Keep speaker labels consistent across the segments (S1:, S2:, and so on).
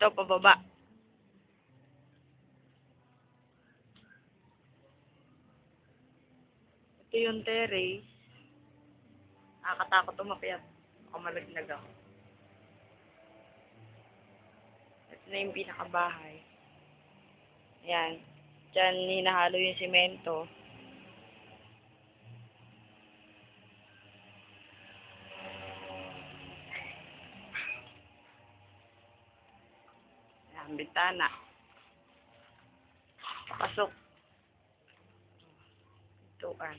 S1: Ito, pababa. Ito yung terrace. Nakakatakot umakyat. Baka malaglag ako. Ito na yung pinakabahay. Ayan. Diyan hinahalo yung simento. Ayan, bintana. Pasok. Ituan.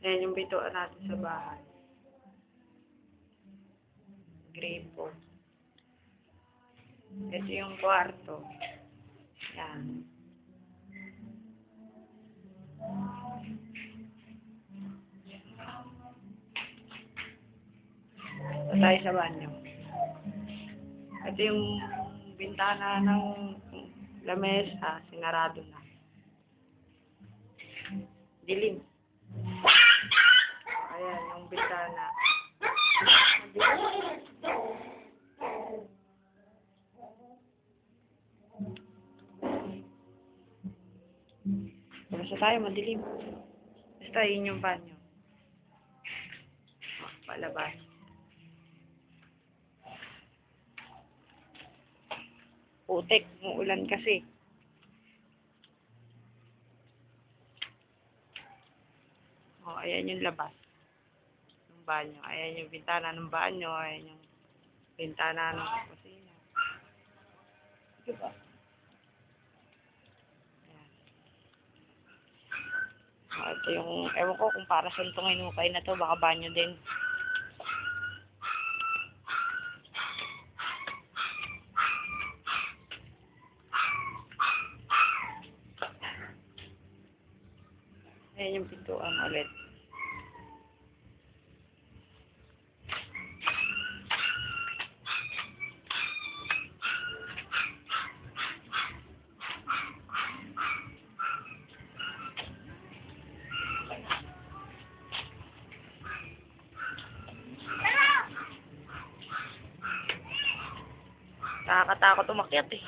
S1: Ayan yung bituan natin sa bahay. Gripo. Ito yung kwarto. Yan. Ito tayo sa banyo. Ito yung bintana ng lamesa, sinarado na. Dilim. Ayan, yung bintana. Basta tayo, madilim. Basta yun yung banyo. Palabas. Putek, umuulan kasi. Oh, ayan yung labas. Ng banyo. Ayan yung bintana ng banyo. Ayan yung bintana ng kusina. Diba? Ayan. Oh, ito yung, ewan ko kung para saan itong inukay na to. Baka banyo din. Ayan yung pintuan ulit. Nakakatakot umakyat eh.